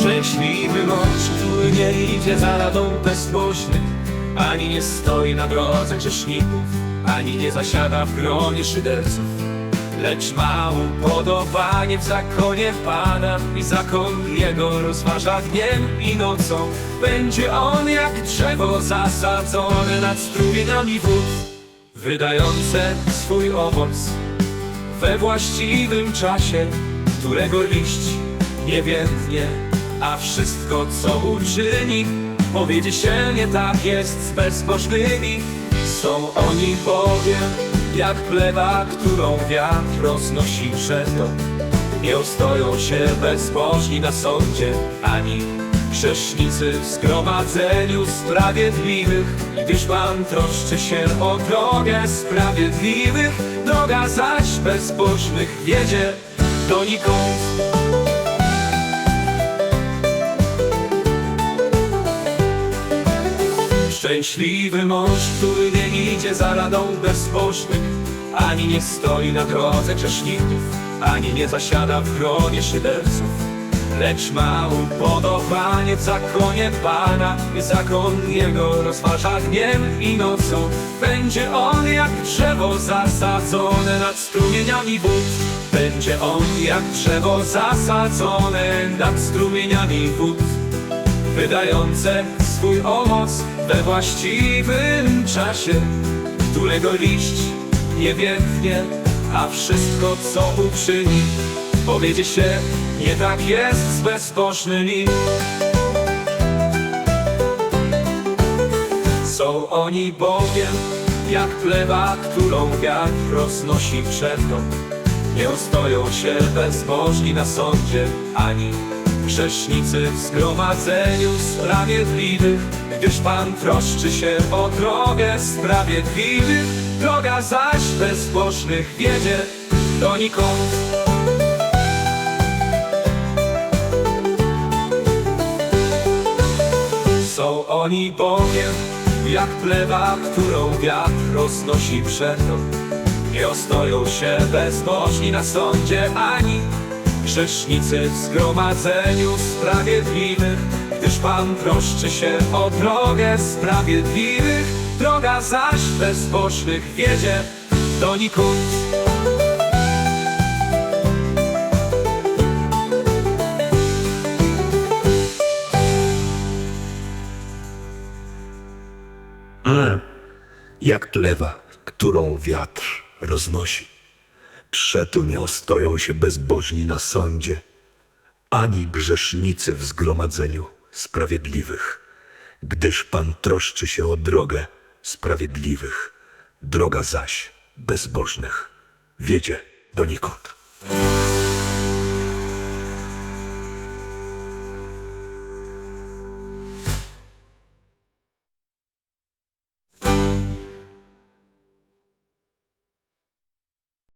Szczęśliwy mąż, który nie idzie za radą bezbożnych Ani nie stoi na drodze grzeszników Ani nie zasiada w gronie szyderców. Lecz ma upodobanie w zakonie Pana I zakon Jego rozważa dniem i nocą. Będzie on jak drzewo zasadzone nad strumieniami wód Wydające swój owoc. We właściwym czasie Którego liść nie więdnie A wszystko co uczyni Powiedzie się nie tak jest z bezbożnymi. Są oni bowiem jak plewa, którą wiatr roznosi przeto Nie ostoją się bezbożni na sądzie Ani grzesznicy w zgromadzeniu sprawiedliwych. Gdyż Pan troszczy się o drogę sprawiedliwych Droga zaś bezbożnych wiedzie donikąd Szczęśliwy mąż, który nie idzie za radą bezbożnych Ani nie stoi na drodze grzeszników Ani nie zasiada w gronie szyderców. Lecz ma upodobanie w zakonie Pana zakon Jego rozważa dniem i nocą. Będzie on jak drzewo zasadzone nad strumieniami wód. Będzie on jak drzewo zasadzone nad strumieniami wód. Wydające swój owoc we właściwym czasie, którego liść nie więdnie, a wszystko co uczyni, powiedzie się, nie tak jest z bezbożnymi. Są oni bowiem jak plewa, którą wiatr roznosi przewną. Nie ostoją się bezbożni na sądzie, ani grzesznicy w zgromadzeniu sprawiedliwych, gdyż Pan troszczy się o drogę sprawiedliwych, droga zaś bezbożnych wiedzie donikąd. Są oni bowiem jak plewa, którą wiatr roznosi przetą. Nie ostoją się bezbożni na sądzie, ani grzesznicy w zgromadzeniu sprawiedliwych. Gdyż Pan troszczy się o drogę sprawiedliwych, droga zaś bezbożnych wiedzie donikąd. jak plewa, którą wiatr roznosi. Przeto nie ostoją się bezbożni na sądzie, ani grzesznicy w zgromadzeniu sprawiedliwych, gdyż Pan troszczy się o drogę sprawiedliwych, droga zaś bezbożnych. Wiedzie donikąd.